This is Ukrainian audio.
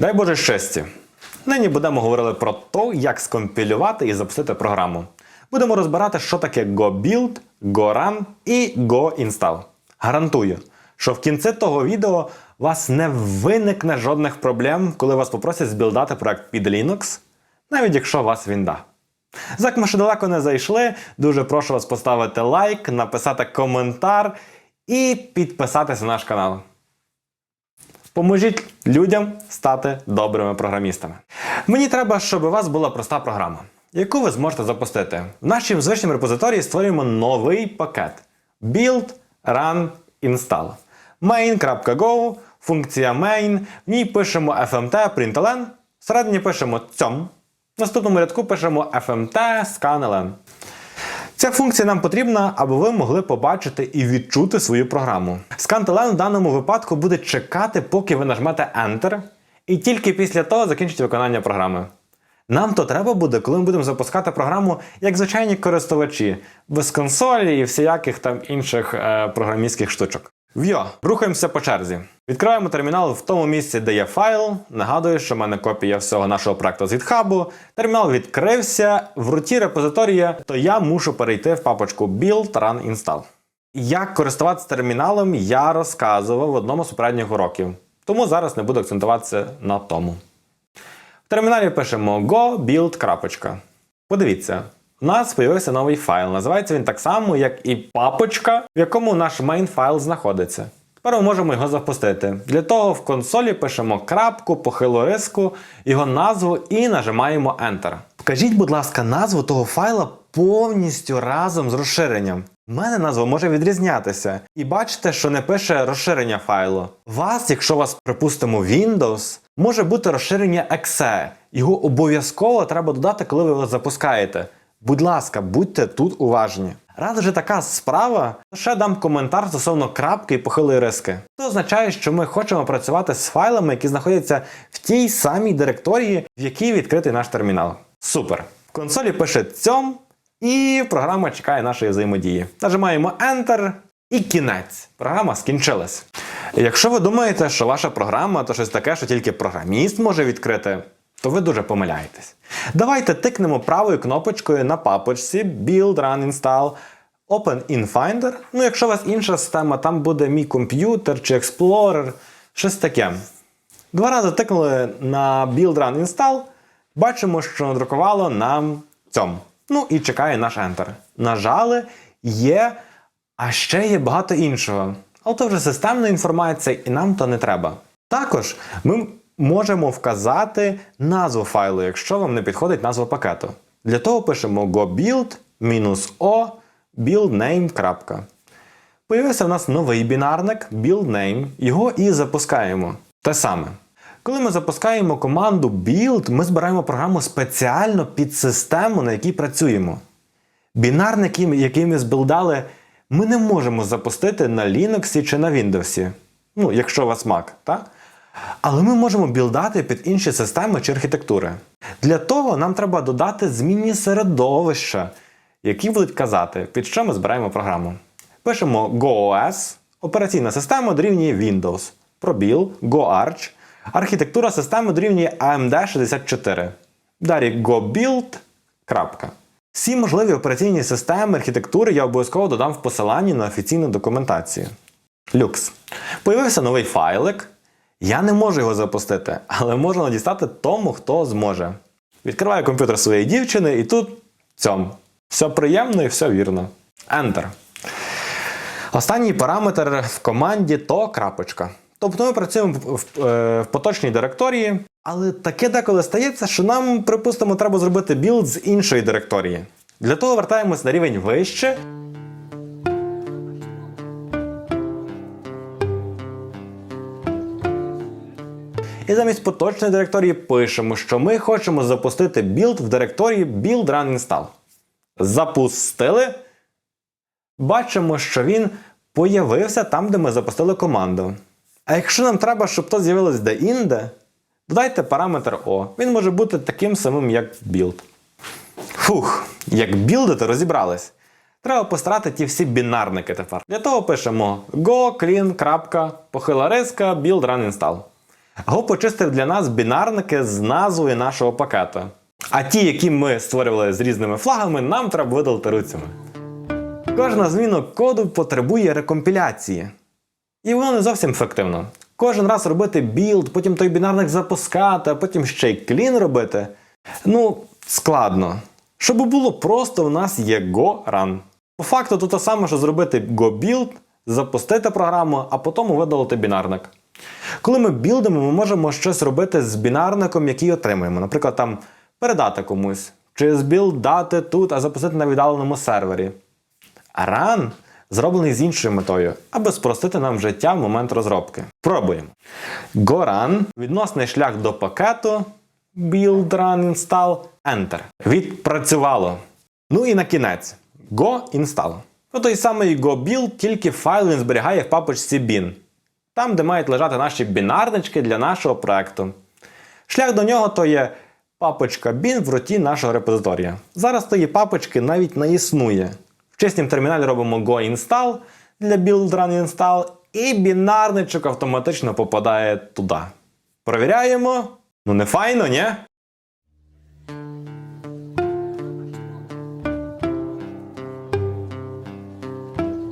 Дай Боже щастя! Нині будемо говорити про те, як скомпілювати і запустити програму. Будемо розбирати, що таке GoBuild, GoRun і GoInstall. Гарантую, що в кінці того відео у вас не виникне жодних проблем, коли вас попросять збілдати проект під Linux, навіть якщо у вас Вінда. Як ми ще далеко не зайшли, дуже прошу вас поставити лайк, написати коментар і підписатися на наш канал. Поможіть людям стати добрими програмістами. Мені треба, щоб у вас була проста програма, яку ви зможете запустити. В нашому звичному репозиторії створюємо новий пакет Build, Run, Install. main.go, функція main, в ній пишемо fmt println, всередині пишемо цьом. В наступному рядку пишемо fmt scanln. Ця функція нам потрібна, аби ви могли побачити і відчути свою програму. ScanTLN в даному випадку буде чекати, поки ви нажмете Enter, і тільки після того закінчить виконання програми. Нам то треба буде, коли ми будемо запускати програму як звичайні користувачі, без консолі і всіяких там інших е, програмістських штучок. Вйо, рухаємося по черзі. Відкриваємо термінал в тому місці, де є файл. Нагадую, що в мене копія всього нашого проекту з GitHub. Термінал відкрився. В руті репозиторія, то я мушу перейти в папочку Build Run Install. Як користуватися терміналом, я розказував в одному з попередніх уроків. Тому зараз не буду акцентуватися на тому. В терміналі пишемо go build. Подивіться, у нас з'явився новий файл. Називається він так само, як і папочка, в якому наш main файл знаходиться. Тепер ми можемо його запустити. Для того в консолі пишемо крапку, похилу риску, його назву і нажимаємо Enter. Покажіть, будь ласка, назву того файла повністю разом з розширенням. У мене назва може відрізнятися. І бачите, що не пише розширення файлу. У вас, якщо вас, припустимо, Windows, може бути розширення exe. Його обов'язково треба додати, коли ви його запускаєте. Будь ласка, будьте тут уважні. Раз вже така справа, то ще дам коментар стосовно крапки і похилої риски. Це означає, що ми хочемо працювати з файлами, які знаходяться в тій самій директорії, в якій відкритий наш термінал. Супер! В консолі пише цьом, і програма чекає нашої взаємодії. Нажимаємо Enter і кінець. Програма скінчилась. Якщо ви думаєте, що ваша програма то щось таке, що тільки програміст може відкрити, то ви дуже помиляєтесь. Давайте тикнемо правою кнопочкою на папочці Build, Run, Install, Open in Finder. Ну, якщо у вас інша система, там буде мій комп'ютер чи Explorer, щось таке. Два рази тикнули на Build, Run, Install. Бачимо, що надрукувало нам цьому. Ну і чекає наш Enter. Нажали, є, а ще є багато іншого. Але то вже системна інформація, і нам то не треба. Також ми можемо вказати назву файлу, якщо вам не підходить назва пакету. Для того пишемо go-build-o buildname. Появився в нас новий бінарник buildName, його і запускаємо. Те саме. Коли ми запускаємо команду build, ми збираємо програму спеціально під систему, на якій працюємо. Бінарник, який ми збилдали, ми не можемо запустити на Linux чи на Windows. Ну, якщо у вас Mac, так? Але ми можемо білдати під інші системи чи архітектури. Для того нам треба додати змінні середовища, які будуть казати, під що ми збираємо програму. Пишемо GoOS, операційна система дорівнює Windows, пробіл, GoArch, архітектура системи дорівнює AMD 64. Далі GoBuild. Всі можливі операційні системи архітектури я обов'язково додам в посиланні на офіційну документацію. Люкс. Появився новий файлик. Я не можу його запустити, але можу надіслати тому, хто зможе. Відкриваю комп'ютер своєї дівчини і тут цьом. Все приємно і все вірно. Enter. Останній параметр в команді то крапочка. Тобто ми працюємо в, в, е, в поточній директорії, але таке деколи стається, що нам, припустимо, треба зробити білд з іншої директорії. Для того вертаємось на рівень вище. І замість поточної директорії пишемо, що ми хочемо запустити білд в директорії build run install. Запустили. Бачимо, що він появився там, де ми запустили команду. А якщо нам треба, щоб то з'явилось де-інде, додайте параметр O. Він може бути таким самим, як build. Фух, як білдити, розібрались. Треба постарати ті всі бінарники тепер. Для того пишемо go clean. похила риска build run install. Go почистив для нас бінарники з назвою нашого пакета. А ті, які ми створювали з різними флагами, нам треба видалити руцями. Кожна зміна коду потребує рекомпіляції. І воно не зовсім ефективно. Кожен раз робити білд, потім той бінарник запускати, а потім ще й клін робити. Ну, складно. Щоб було просто, у нас є GoRun. По факту, то те саме, що зробити GoBuild, запустити програму, а потім видалити бінарник. Коли ми білдимо, ми можемо щось робити з бінарником, який отримуємо. Наприклад, там передати комусь, чи збілдати тут, а запустити на віддаленому сервері. А Run зроблений з іншою метою, аби спростити нам життя в момент розробки. Пробуємо. GoRun відносний шлях до пакету build, run, install, enter. Відпрацювало. Ну і на кінець. Go install. Ну той самий GoBuild, тільки файл він зберігає в папочці bin. Там, де мають лежати наші бінарнички для нашого проекту. Шлях до нього то є папочка bin в роті нашого репозиторія. Зараз тої папочки навіть не існує. В чеснім терміналі робимо go install для build run install, і бінарничок автоматично попадає туди. Провіряємо. Ну не файно, ні?